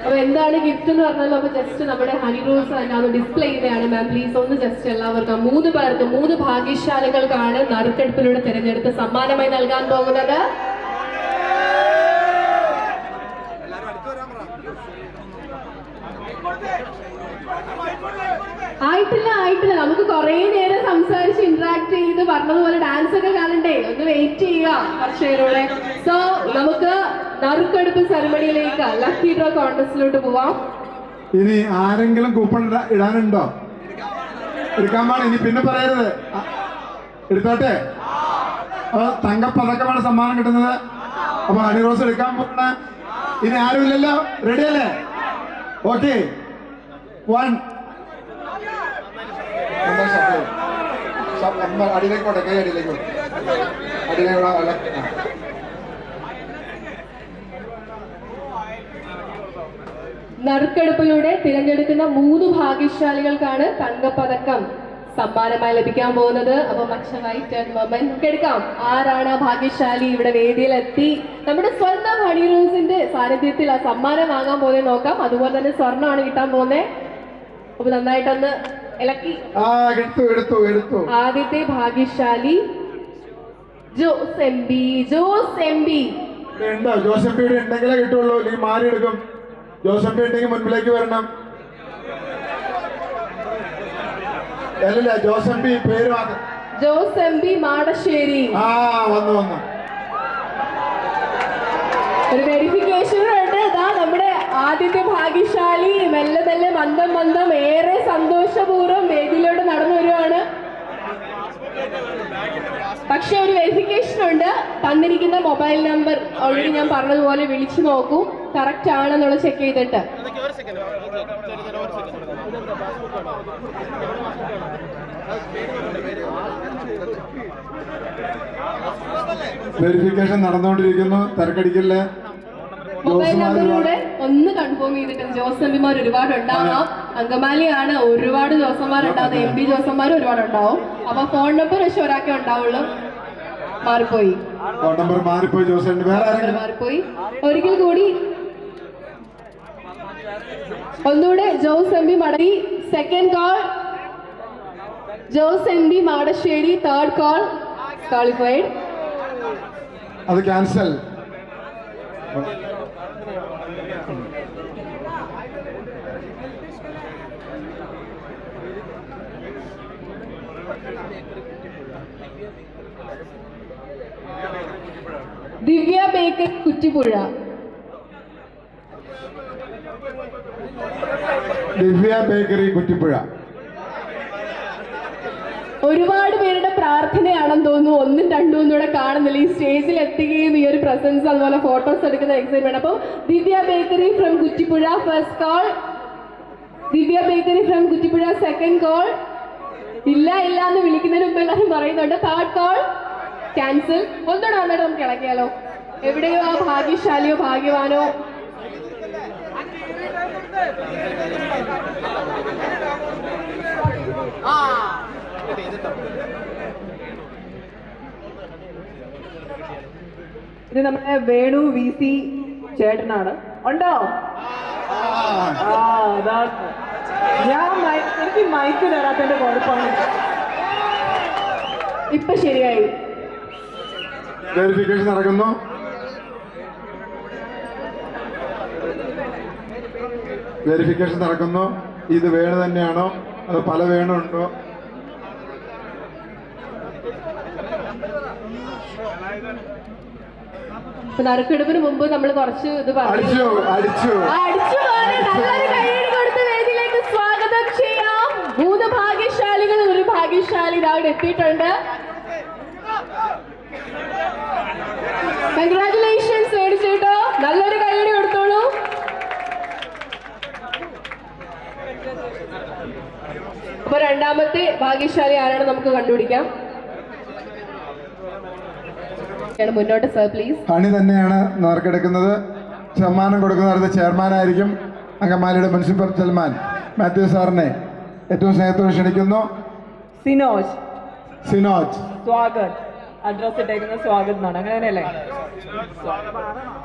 അപ്പൊ എന്താണ് ഗിഫ്റ്റ് എന്ന് പറഞ്ഞാൽ അപ്പൊ ജസ്റ്റ് നമ്മുടെ ഹണി റോസ് തന്നെ ഡിസ്പ്ലേ ചെയ്യുന്നതാണ് മാം പ്ലീസ് ഒന്ന് ജസ്റ്റ് എല്ലാവർക്കും മൂന്ന് പേർക്ക് മൂന്ന് ഭാഗ്യശാലികൾക്കാണ് നറുക്കെടുപ്പിലൂടെ തിരഞ്ഞെടുത്ത് സമ്മാനമായി നൽകാൻ പോകുന്നത്. ആയിട്ടില്ല ആയിട്ടില്ല. നമുക്ക് കുറെ നേരം സംസാരിച്ച് ഇന്ററാക്ട് ചെയ്ത് പറഞ്ഞതുപോലെ ഡാൻസ് ഒക്കെ കാണണ്ടേ? ഒന്ന് വെയിറ്റ് ചെയ്യുക കുറച്ചു സോ നമുക്ക് നറുക്കെടുപ്പ് സെറമണിയിലേക്ക് ലക്കി ഡ്രോ കോൺടെസ്റ്റിലോട്ട് പോവാം. ഇനി ആരെങ്കിലും കൂപ്പൺ ഇടാനുണ്ടോ? എടുക്കാൻ പാടില്ല. ഇനി പിന്നെ പറയരുത്. എടുത്തോട്ടെ? അപ്പൊ തങ്കപ്പതക്കമാണ് സമ്മാനം കിട്ടുന്നത്. അപ്പൊ ഹണി റോസ് എടുക്കാൻ പോകുന്ന ഇനി ആരുമില്ലല്ലോ റെഡി അല്ലേ? ഓക്കെ വൺ അടിയിലേക്കോട്ടെ കൈ അടിയിലേക്കോട്ടെ അടിയിലേക്കോട്ടെ നറുക്കെടുപ്പിലൂടെ തിരഞ്ഞെടുക്കുന്ന മൂന്ന് ഭാഗ്യശാലികൾക്കാണ് തങ്കപ്പതക്കം സമ്മാനമായി ലഭിക്കാൻ പോകുന്നത്. അപ്പൊ മച്ച വൈറ്റ് ആൻഡ് മൊമെന്റ് എടുക്കാം. ആരാണ് ആ ഭാഗ്യശാലി ഇവിടെ വേദിയിലെത്തി? നമ്മുടെ സ്വന്തം ഹണി റോസിന്റെ സാന്നിധ്യത്തിൽ ആ സമ്മാനം വാങ്ങാൻ പോകുന്നത് നോക്കാം. അതുപോലെ തന്നെ സ്വർണമാണ് കിട്ടാൻ പോകുന്നത്. അപ്പൊ നന്നായിട്ടൊന്ന് ഇളക്കി. ആദ്യത്തെ ഭാഗ്യശാലി. Jose M B Jose M B Jose M ഇവിടെ ഉണ്ടെങ്കിലേ കിട്ടുള്ളൂ. മാറി എടുക്കും. ജോസഫ് ഉണ്ടെങ്കിൽ മുൻപിലേക്ക് വരണം. അല്ലല്ല ജോസഫ് പേര് മാത്രം ജോസ് എം ബി മാടശ്ശേരി. ആ വന്നു വന്നു. ഒരു വെരിഫിക്കേഷൻ ഉണ്ട്. ഇതാ നമ്മുടെ ആദ്യത്തെ ഭാഗ്യശാലി. മെല്ലെ മെല്ലെ മന്ദം മന്ദം. ഏറെ സന്തോഷപൂർവം വേദിയിലോട്ട് നടന്നു വരുവാണ്. പക്ഷെ ഒരു വെരിഫിക്കേഷൻ ഉണ്ട്. തന്നിരിക്കുന്ന മൊബൈൽ നമ്പർ ഓൾറെഡി ഞാൻ പറഞ്ഞതുപോലെ വിളിച്ചു നോക്കൂ. കറക്റ്റ് ആണെന്നുള്ള ചെക്ക് ചെയ്തിട്ട്. വെരിഫിക്കേഷൻ നടന്നുകൊണ്ടിരിക്കുന്നു. തിരക്കടിക്കല്ലേ? മൊബൈൽ നമ്പറിലൂടെ ഒന്ന് കൺഫേം ചെയ്തിട്ട് ജോസ് എംപിമാർ ഒരുപാട് ഉണ്ടാവാം അങ്കമാലിയാണ്. ഒരുപാട് ജോസന്മാർ ഉണ്ടാവുന്നത് എം പി ജോസന്മാർ ഒരുപാട് ഉണ്ടാവും അപ്പൊ ഫോൺ നമ്പർ പക്ഷെ ഒരാൾക്കേ ഉണ്ടാവുള്ളൂ. മാറിപ്പോയി. ഫോൺ നമ്പർ മാറിപ്പോയി ജോസഫ്. മാറിപ്പോയി. ഒരിക്കൽ കൂടി ഒന്നുകൂടെ ജോസ് എം പി മടങ്ങി. Second call Jose M P Madassery third call qualified അത് cancel Divya baker Kuttippuzha. Divya bakery Kuttippuzha. ഒരുപാട് പേരുടെ പ്രാർത്ഥനയാണെന്ന് തോന്നുന്നു. ഒന്നും രണ്ടും ഒന്നും കാണുന്നില്ല. ഈ സ്റ്റേജിൽ എത്തുകയും ഈ ഒരു പ്രസൻസ് അതുപോലെ ഫോട്ടോസ് എടുക്കുന്ന എക്സൈറ്റ്മെന്റ് അപ്പോൾ Divya bakery from Kuttippuzha first call Divya bakery from Kuttippuzha second call ഇല്ല ഇല്ല എന്ന് വിളിക്കുന്നതിന് മുമ്പ് എല്ലാവരും പറയുന്നുണ്ട്. തേർഡ് കോൾ ക്യാൻസൽ ഒന്നുകൂടെ വന്നിട്ട് നമുക്ക് ഇളക്കിയാലോ? എവിടെയോ ആ ഭാഗ്യശാലിയോ ഭാഗ്യവാനോ? ഇത് നമ്മുടെ വേണു വി സി ചേട്ടനാണ്. ഉണ്ടോ? ഞാൻ എനിക്ക് മൈക്ക് തരാത്തതിന്റെ കുഴപ്പമാണ് ഇപ്പൊ ശരിയായി. വെരിഫിക്കേഷൻ നടക്കുന്നു. വെരിഫിക്കേഷൻ നടക്കുന്നു. ഇത് വേണു തന്നെയാണോ? അത് പല വേണു ഉണ്ടോ? നറുക്കെടുപ്പിന് മുമ്പ് നമ്മൾ കുറച്ച് ഇത് പറഞ്ഞു. അടിച്ചു നല്ലൊരു കൈയ്യടി കൊടുത്ത് വേദിയിലേക്ക് സ്വാഗതം ചെയ്യാം. മൂന്ന് ഭാഗ്യശാലികൾ ഒരു ഭാഗ്യശാലി എത്തിയിട്ടുണ്ട്. കൺഗ്രാറ്റുലേഷൻസ് മേടിച്ചേട്ടോ നല്ലൊരു കൈയ്യടി കൊടുത്തോളൂ. അപ്പൊ രണ്ടാമത്തെ ഭാഗ്യശാലി ആരാണ് നമുക്ക് കണ്ടുപിടിക്കാം. മുന്നോട്ട് സർ പ്ലീസ് ഹണി തന്നെയാണ് നറുക്കെടുക്കുന്നത്. സമ്മാനം കൊടുക്കുന്ന അടുത്ത ചെയർമാനായിരിക്കും അങ്കമാലിയുടെ മുനിസിപ്പൽ ചെയർമാൻ മാത്യു സാറിനെ ഏറ്റവും സ്നേഹത്തോട് ക്ഷണിക്കുന്നു. സിനോജ്. സിനോജ്. സ്വാഗത്. അഡ്രസ് ഇട്ടേക്കുന്ന സ്വാഗത് എന്നാണ്. അങ്ങനെ തന്നെയല്ലേ?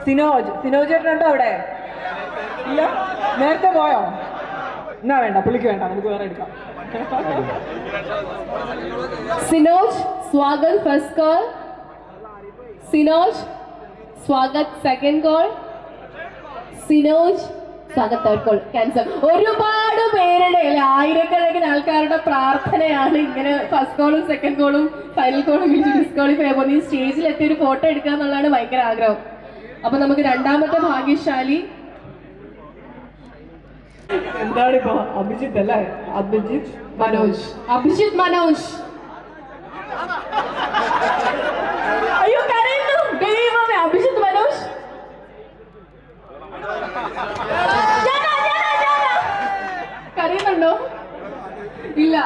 സിനോജ്. സിനോജ് ചേട്ടനുണ്ടോ അവിടെ? ഇല്ല? നേരത്തെ പോയോ? എന്നാ വേണ്ട പുള്ളിക്ക് വേണ്ട. നമുക്ക് വേറെ എടുക്കാം. Sinoj Swagath first call Sinoj Swagath. Second call Sinoj Swagath. Third call cancel ഒരുപാട് പേരുടെ അല്ലെ ആയിരക്കണക്കിന് ആൾക്കാരുടെ പ്രാർത്ഥനയാണ് ഇങ്ങനെ ഫസ്റ്റ് കോളും സെക്കൻഡ് കോളും ഫൈനൽ കോളും വിളിച്ച് ഡിസ്ക്വാളിഫൈ ആകുമ്പോൾ ഈ സ്റ്റേജിൽ എത്തി ഒരു ഫോട്ടോ എടുക്കുക എന്നുള്ളതാണ് ഭയങ്കര ആഗ്രഹം. അപ്പൊ നമുക്ക് രണ്ടാമത്തെ ഭാഗ്യശാലി. എന്താണ് ഇപ്പൊ അഭിജിത്ത് അല്ലേ? അഭിജിത്ത് മനോജ്. അഭിജിത്ത് മനോജ്. ഉണ്ടോ ഇല്ല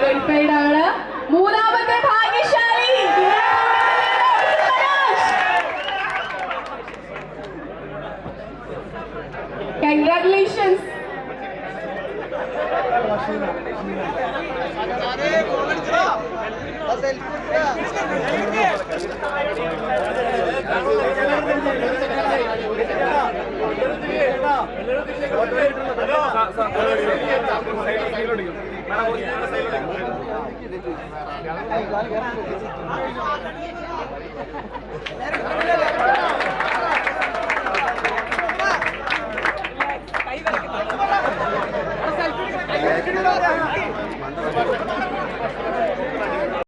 വെൽഫൈഡ് ആണ് മൂന്നാമത്തെ ഭാഗ്യശാലി കൺഗ്രാറ്റുലേഷൻസ് സെൽഫി Let her